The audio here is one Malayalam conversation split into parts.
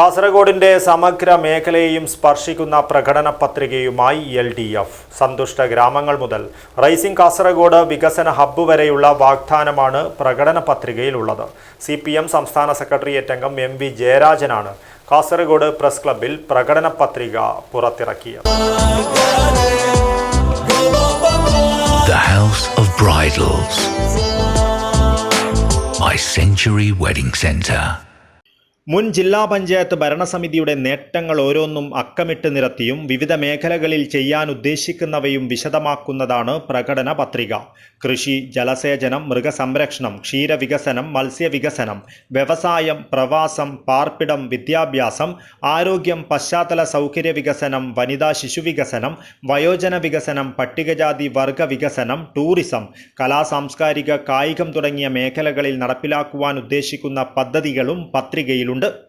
കാസർഗോഡിന്റെ സമഗ്ര മേഖലയെയും സ്പർശിക്കുന്ന പ്രകടന പത്രികയുമായി എൽ ഡി എഫ്. സന്തുഷ്ട ഗ്രാമങ്ങൾ മുതൽ റൈസിംഗ് കാസർഗോഡ് വികസന ഹബ്ബ് വരെയുള്ള വാഗ്ദാനമാണ് പ്രകടന പത്രികയിലുള്ളത്. സി പി എം സംസ്ഥാന സെക്രട്ടേറിയറ്റ് അംഗം എം വി ജയരാജനാണ് കാസർഗോഡ് പ്രസ് ക്ലബിൽ പ്രകടന പത്രിക പുറത്തിറക്കിയത്. മുൻ ജില്ലാ പഞ്ചായത്ത് ഭരണസമിതിയുടെ നേട്ടങ്ങൾ ഓരോന്നും അക്കമിട്ട് നിരത്തിയും വിവിധ മേഖലകളിൽ ചെയ്യാൻ ഉദ്ദേശിക്കുന്നവയും വിശദമാക്കുന്നതാണ് പ്രകടന പത്രിക. കൃഷി ജലസേചനം മൃഗസംരക്ഷണം ക്ഷീരവികസനം മത്സ്യവികസനം വ്യവസായം പ്രവാസം പാർപ്പിടം വിദ്യാഭ്യാസം ആരോഗ്യം പശ്ചാത്തല സൗകര്യ വികസനം വനിതാ ശിശുവികസനം വയോജന വികസനം പട്ടികജാതി വർഗ വികസനം ടൂറിസം കലാ സാംസ്കാരിക കായികം തുടങ്ങിയ മേഖലകളിൽ നടപ്പിലാക്കുവാൻ ഉദ്ദേശിക്കുന്ന പദ്ധതികളും പത്രികയിലുണ്ട്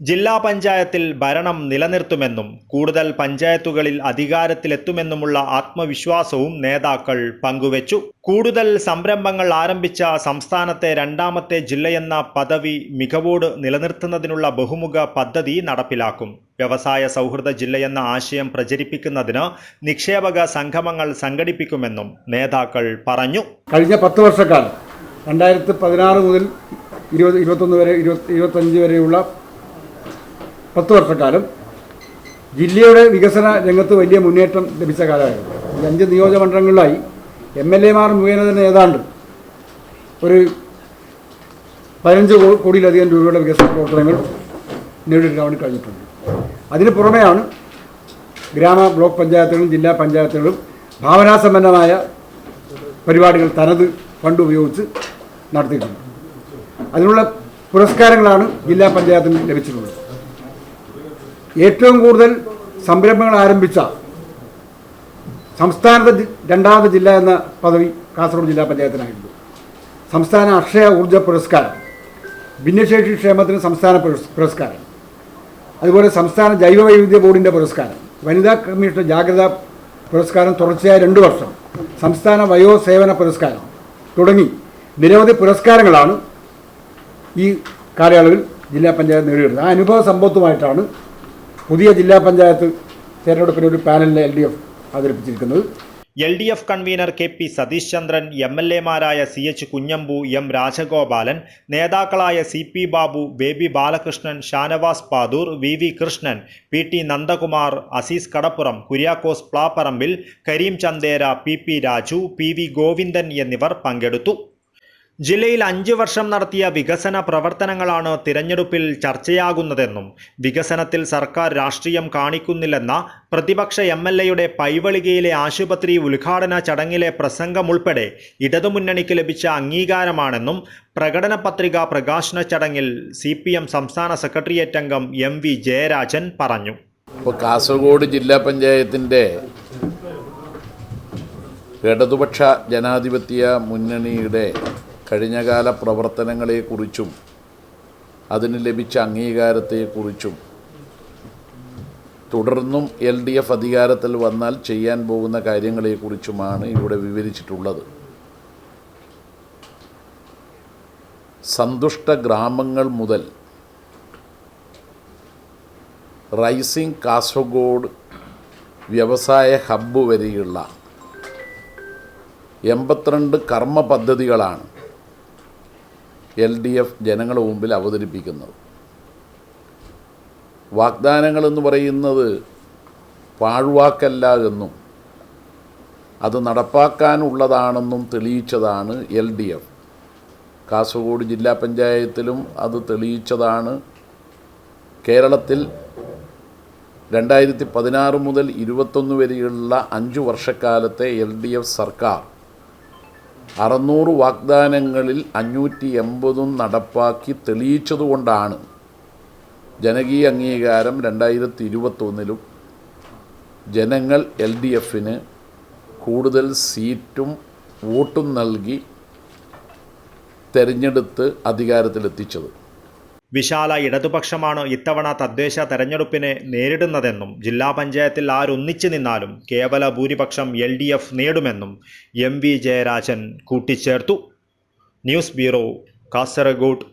ജില്ലാ പഞ്ചായത്തിൽ ഭരണം നിലനിർത്തുമെന്നും കൂടുതൽ പഞ്ചായത്തുകളിൽ അധികാരത്തിലെത്തുമെന്നുമുള്ള ആത്മവിശ്വാസവും നേതാക്കൾ പങ്കുവച്ചു. കൂടുതൽ സംരംഭങ്ങൾ ആരംഭിച്ച സംസ്ഥാനത്തെ രണ്ടാമത്തെ ജില്ലയെന്ന പദവി മികവോട് നിലനിർത്തുന്നതിനുള്ള ബഹുമുഖ പദ്ധതി നടപ്പിലാക്കും. വ്യവസായ സൗഹൃദ ജില്ലയെന്ന ആശയം പ്രചരിപ്പിക്കുന്നതിന് നിക്ഷേപക സംഗമങ്ങൾ സംഘടിപ്പിക്കുമെന്നും നേതാക്കൾ പറഞ്ഞു. കഴിഞ്ഞ പത്ത് വർഷക്കാലം രണ്ടായിരത്തി പതിനാറ് മുതൽ ഇരുപത് ഇരുപത്തൊന്ന് വരെ ഇരുപത്തി ഇരുപത്തഞ്ച് വരെയുള്ള പത്ത് വർഷക്കാലം ജില്ലയുടെ വികസന രംഗത്ത് വലിയ മുന്നേറ്റം ലഭിച്ച കാലമായിരുന്നു. ഈ അഞ്ച് നിയോജകമണ്ഡലങ്ങളിലായി എം എൽ എമാർ മുഖേന തന്നെ ഏതാണ്ട് ഒരു പതിനഞ്ച് കോടിയിലധികം രൂപയുടെ വികസന പ്രവർത്തനങ്ങൾ നേടിയെടുക്കാൻ കഴിഞ്ഞിട്ടുണ്ട്. അതിന് പുറമെയാണ് ഗ്രാമ ബ്ലോക്ക് പഞ്ചായത്തുകളും ജില്ലാ പഞ്ചായത്തുകളും ഭാവനാസമ്പന്നമായ പരിപാടികൾ തനത് ഫണ്ട് ഉപയോഗിച്ച് നടത്തിയിട്ടുണ്ട്. അതിനുള്ള പുരസ്കാരങ്ങളാണ് ജില്ലാ പഞ്ചായത്തിന് ലഭിച്ചിട്ടുള്ളത്. ഏറ്റവും കൂടുതൽ സംരംഭങ്ങൾ ആരംഭിച്ച സംസ്ഥാനത്തെ രണ്ടാമത് രണ്ടാമത്തെ ജില്ല എന്ന പദവി കാസർഗോഡ് ജില്ലാ പഞ്ചായത്തിനായിരുന്നു. സംസ്ഥാന അക്ഷയ ഊർജ പുരസ്കാരം ഭിന്നശേഷി ക്ഷേമത്തിന് സംസ്ഥാന പുരസ്കാരം അതുപോലെ സംസ്ഥാന ജൈവവൈവിധ്യ ബോർഡിന്റെ പുരസ്കാരം വനിതാ കമ്മീഷൻ ജാഗ്രതാ പുരസ്കാരം തുടർച്ചയായ രണ്ട് വർഷം സംസ്ഥാന വയോസേവന പുരസ്കാരം തുടങ്ങി നിരവധി പുരസ്കാരങ്ങളാണ് ഈ കാലയളവിൽ ജില്ലാ പഞ്ചായത്ത് നേടിയെടുത്തത്. ആ അനുഭവ സമ്പത്തുമായിട്ടാണ് പുതിയ ജില്ലാ പഞ്ചായത്ത് തെരഞ്ഞെടുപ്പിന് ഒരു പാനലിനെ എൽ ഡി എഫ് അവതരിപ്പിച്ചിരിക്കുന്നത്. L D F convener K P Satheesh Chandran M L എമാരായ C H Kunhambu M Rajagopalan നേതാക്കളായ C P Babu Baby Balakrishnan Shanavas Padoor V V Krishnan P T Nandakumar Azeez Kadappuram Kuriakose Plapparambil Kareem Chandera P P Raju P V Govindan എന്നിവർ പങ്കെടുത്തു. ജില്ലയിൽ അഞ്ചു വർഷം നടത്തിയ വികസന പ്രവർത്തനങ്ങളാണ് തിരഞ്ഞെടുപ്പിൽ ചർച്ചയാകുന്നതെന്നും വികസനത്തിൽ സർക്കാർ രാഷ്ട്രീയം കാണിക്കുന്നില്ലെന്ന പ്രതിപക്ഷ എം എൽ എയുടെ പൈവളികയിലെ ആശുപത്രി ഉദ്ഘാടന ചടങ്ങിലെ പ്രസംഗമുൾപ്പെടെ ഇടതുമുന്നണിക്ക് ലഭിച്ച അംഗീകാരമാണെന്നും പ്രകടന പത്രിക പ്രകാശന ചടങ്ങിൽ സി സംസ്ഥാന സെക്രട്ടേറിയറ്റ് അംഗം എം വി ജയരാജൻ പറഞ്ഞു. ഇപ്പോൾ കാസർഗോഡ് ജില്ലാ പഞ്ചായത്തിന്റെ ഇടതുപക്ഷ ജനാധിപത്യ മുന്നണിയുടെ കഴിഞ്ഞകാല പ്രവർത്തനങ്ങളെക്കുറിച്ചും അതിന് ലഭിച്ച അംഗീകാരത്തെക്കുറിച്ചും. തുടർന്നും എൽ ഡി എഫ് അധികാരത്തിൽ വന്നാൽ ചെയ്യാൻ പോകുന്ന കാര്യങ്ങളെക്കുറിച്ചുമാണ് ഇവിടെ വിവരിച്ചിട്ടുള്ളത്. സന്തുഷ്ട ഗ്രാമങ്ങൾ മുതൽ റൈസിംഗ് കാസർഗോഡ് വ്യവസായ ഹബ്ബ് വരെയുള്ള എൺപത്തിരണ്ട് കർമ്മ പദ്ധതികളാണ് എൽ ഡി എഫ് ജനങ്ങളുടെ മുമ്പിൽ അവതരിപ്പിക്കുന്നത്. വാഗ്ദാനങ്ങളെന്ന് പറയുന്നത് പാഴ്വാക്കല്ല എന്നും അത് നടപ്പാക്കാനുള്ളതാണെന്നും തെളിയിച്ചതാണ് എൽ ഡി എഫ്. കാസർഗോഡ് ജില്ലാ പഞ്ചായത്തിലും അത് തെളിയിച്ചതാണ്. കേരളത്തിൽ രണ്ടായിരത്തി പതിനാറ് മുതൽ ഇരുപത്തൊന്ന് വരെയുള്ള അഞ്ച് വർഷക്കാലത്തെ എൽ ഡി എഫ് സർക്കാർ അറുന്നൂറ് വാഗ്ദാനങ്ങളിൽ അഞ്ഞൂറ്റി എൺപതും നടപ്പാക്കി തെളിയിച്ചതുകൊണ്ടാണ് ജനകീയ അംഗീകാരം രണ്ടായിരത്തി ഇരുപത്തൊന്നിലും ജനങ്ങൾ എൽ ഡി എഫിന് കൂടുതൽ സീറ്റും വോട്ടും നൽകി തെരഞ്ഞെടുത്ത് അധികാരത്തിലെത്തിച്ചത്. വിശാല ഇടതുപക്ഷമാണ് ഇത്തവണ തദ്ദേശ തെരഞ്ഞെടുപ്പിനെ നേരിടുന്നതെന്നും ജില്ലാ പഞ്ചായത്തിൽ ആരൊന്നിച്ചു നിന്നാലും കേവല ഭൂരിപക്ഷം എൽ ഡി എഫ് നേടുമെന്നും എം വി ജയരാജൻ കൂട്ടിച്ചേർത്തു. News bureau Kasaragod.